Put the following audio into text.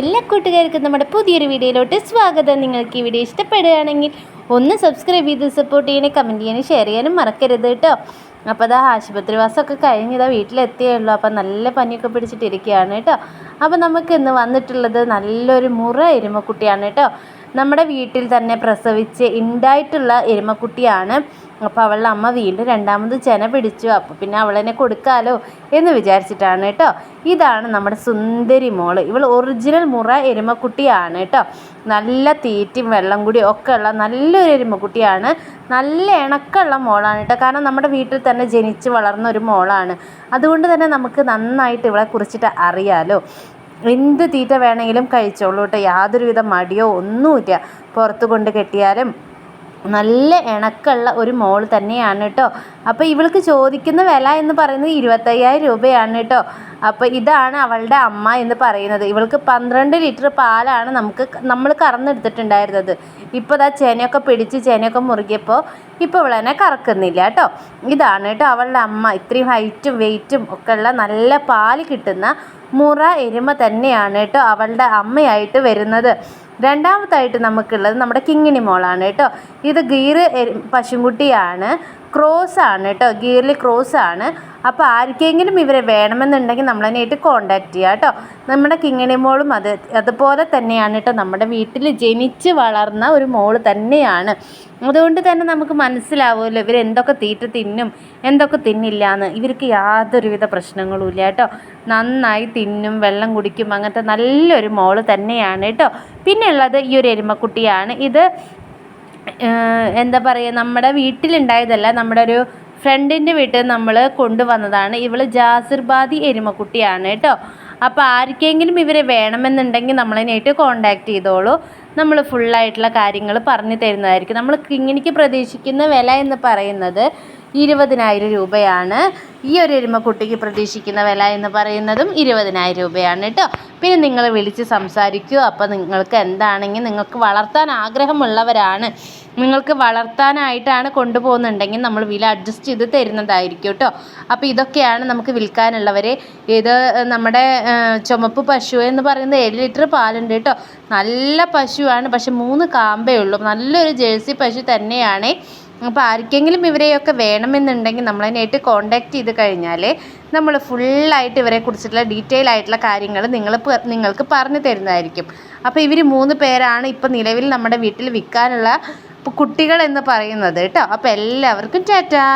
എല്ലാ കൂട്ടുകാർക്കും നമ്മുടെ പുതിയൊരു വീഡിയോയിലോട്ട് സ്വാഗതം. നിങ്ങൾക്ക് ഈ വീഡിയോ ഇഷ്ടപ്പെടുകയാണെങ്കിൽ ഒന്ന് സബ്സ്ക്രൈബ് ചെയ്ത് സപ്പോർട്ട് ചെയ്യണേ കമന്റ് ചെയ്യാനും ഷെയർ ചെയ്യാനും മറക്കരുത് കേട്ടോ. അപ്പോൾ അതാ ആശുപത്രി വാസമൊക്കെ കഴിഞ്ഞ് ഇതാ വീട്ടിലെത്തിയേ ഉള്ളൂ. അപ്പോൾ നല്ല പനിയൊക്കെ പിടിച്ചിട്ടിരിക്കുകയാണ് കേട്ടോ. അപ്പോൾ നമുക്ക് ഇന്ന് വന്നിട്ടുള്ളത് നല്ലൊരു മുറ എരുമക്കുട്ടിയാണ് കേട്ടോ. നമ്മുടെ വീട്ടിൽ തന്നെ പ്രസവിച്ച് ഉണ്ടായിട്ടുള്ള എരുമക്കുട്ടിയാണ്. അപ്പോൾ അവളുടെ അമ്മ വീണ്ടും രണ്ടാമത് ചെന പിടിച്ചു. അപ്പോൾ പിന്നെ അവളെന്നെ കൊടുക്കാലോ എന്ന് വിചാരിച്ചിട്ടാണ് കേട്ടോ. ഇതാണ് നമ്മുടെ സുന്ദരി മോൾ. ഇവൾ ഒറിജിനൽ മുറ എരുമക്കുട്ടിയാണ് കേട്ടോ. നല്ല തീറ്റയും വെള്ളം കൂടി ഒക്കെ ഉള്ള നല്ലൊരു എരുമക്കുട്ടിയാണ്. നല്ല ഇണക്കമുള്ള മോളാണ് കേട്ടോ. കാരണം നമ്മുടെ വീട്ടിൽ തന്നെ ജനിച്ച് വളർന്ന ഒരു മോളാണ്. അതുകൊണ്ട് തന്നെ നമുക്ക് നന്നായിട്ട് ഇവളെ കുറിച്ചിട്ട് അറിയാലോ. എന്ത് തീറ്റ വേണമെങ്കിലും കഴിച്ചോളൂ കേട്ടോ. യാതൊരുവിധ മടിയോ ഒന്നുമില്ല. പുറത്ത് കൊണ്ട് കെട്ടിയാലും നല്ല ഇണക്കുള്ള ഒരു മോൾ തന്നെയാണ് കേട്ടോ. അപ്പോൾ ഇവൾക്ക് ചോദിക്കുന്ന വില എന്ന് പറയുന്നത് ഇരുപത്തയ്യായിരം രൂപയാണ് കേട്ടോ. അപ്പോൾ ഇതാണ് അവളുടെ അമ്മ എന്ന് പറയുന്നത്. ഇവൾക്ക് പന്ത്രണ്ട് ലിറ്റർ പാലാണ് നമുക്ക് നമ്മൾ കറന്നെടുത്തിട്ടുണ്ടായിരുന്നത്. ഇപ്പോൾ ഇതാ ചേനയൊക്കെ പിടിച്ച് ചേനയൊക്കെ മുറുകിയപ്പോൾ ഇപ്പോൾ ഇവളെന്നെ കറക്കുന്നില്ല കേട്ടോ. ഇതാണ് കേട്ടോ അവളുടെ അമ്മ. ഇത്രയും ഹൈറ്റും വെയിറ്റും ഒക്കെ ഉള്ള നല്ല പാൽ കിട്ടുന്ന മുറ എരുമ തന്നെയാണ് കേട്ടോ അവളുടെ അമ്മയായിട്ട് വരുന്നത്. രണ്ടാമതായിട്ട് നമുക്കുള്ളത് നമ്മുടെ കിങ്ങിണി മോളാണ് കേട്ടോ. ഇത് ഗീറ് പശുക്കുട്ടിയാണ് ക്രോസ് ആണ് കേട്ടോ ഗിയർലി ക്രോസ് ആണ്. അപ്പോൾ ആർക്കെങ്കിലും ഇവരെ വേണമെന്നുണ്ടെങ്കിൽ നമ്മളതിനായിട്ട് കോണ്ടാക്ട് ചെയ്യുക കേട്ടോ. നമ്മുടെ കിങ്ങിണി മോളും അത് അതുപോലെ തന്നെയാണ് കേട്ടോ. നമ്മുടെ വീട്ടിൽ ജനിച്ച് വളർന്ന ഒരു മോൾ തന്നെയാണ്. അതുകൊണ്ട് തന്നെ നമുക്ക് മനസ്സിലാവുമല്ലോ ഇവർ എന്തൊക്കെ തീറ്റ തിന്നും എന്തൊക്കെ തിന്നില്ല എന്ന്. ഇവർക്ക് യാതൊരുവിധ പ്രശ്നങ്ങളും ഇല്ല കേട്ടോ. നന്നായി തിന്നും വെള്ളം കുടിക്കും അങ്ങനത്തെ നല്ലൊരു മോൾ തന്നെയാണ് കേട്ടോ. പിന്നെയുള്ളത് ഈ ഒരു എരുമക്കുട്ടിയാണ്. ഇത് എന്താ പറയുക നമ്മുടെ വീട്ടിലുണ്ടായതല്ല നമ്മുടെ ഒരു ഫ്രണ്ടിന്റെ വീട്ടിൽ നമ്മൾ കൊണ്ടുവന്നതാണ്. ഇവൾ ജാസിർബാദി എരുമക്കുട്ടിയാണ് കേട്ടോ. അപ്പോൾ ആർക്കെങ്കിലും ഇവരെ വേണമെന്നുണ്ടെങ്കിൽ നമ്മളതിനായിട്ട് കോണ്ടാക്ട് ചെയ്തോളൂ. നമ്മൾ ഫുള്ളായിട്ടുള്ള കാര്യങ്ങൾ പറഞ്ഞു തരുന്നതായിരിക്കും. നമ്മൾ കിങ്ങിണിക്ക് പ്രതീക്ഷിക്കുന്ന വില എന്ന് പറയുന്നത് ഇരുപതിനായിരം രൂപയാണ് ഈ ഒരു എരുമക്കുട്ടിക്ക് പ്രതീക്ഷിക്കുന്ന വില എന്ന് പറയുന്നതും ഇരുപതിനായിരം രൂപയാണ് കേട്ടോ. പിന്നെ നിങ്ങൾ വിളിച്ച് സംസാരിക്കുക അപ്പോൾ നിങ്ങൾക്ക് എന്താണെങ്കിൽ നിങ്ങൾക്ക് വളർത്താൻ ആഗ്രഹമുള്ളവരാണ്. നിങ്ങൾക്ക് വളർത്താനായിട്ടാണ് കൊണ്ടുപോകുന്നുണ്ടെങ്കിൽ നമ്മൾ വില അഡ്ജസ്റ്റ് ചെയ്ത് തരുന്നതായിരിക്കും കേട്ടോ. അപ്പോൾ ഇതൊക്കെയാണ് നമുക്ക് വിൽക്കാനുള്ളവരെ. ഇത് നമ്മുടെ ചുമപ്പ് പശു എന്ന് പറയുന്നത് ഏഴ് ലിറ്റർ പാലുണ്ട് കേട്ടോ. നല്ല പശുവാണ്. പക്ഷെ മൂന്ന് കാമ്പേ ഉള്ളൂ. നല്ലൊരു ജേഴ്സി പശു തന്നെയാണ്. അപ്പോൾ ആർക്കെങ്കിലും ഇവരെയൊക്കെ വേണമെന്നുണ്ടെങ്കിൽ നമ്മളതിനായിട്ട് കോണ്ടാക്ട് ചെയ്ത് കഴിഞ്ഞാൽ നമ്മൾ ഫുള്ളായിട്ട് ഇവരെ കുറിച്ചിട്ടുള്ള ഡീറ്റെയിൽ ആയിട്ടുള്ള കാര്യങ്ങൾ നിങ്ങൾ നിങ്ങൾക്ക് പറഞ്ഞു തരുന്നതായിരിക്കും. അപ്പോൾ ഇവർ മൂന്ന് പേരാണ് ഇപ്പോൾ നിലവിൽ നമ്മുടെ വീട്ടിൽ വിൽക്കാനുള്ള കുട്ടികൾ എന്ന് പറയുന്നത് കേട്ടോ. അപ്പോൾ എല്ലാവർക്കും ടാറ്റാ.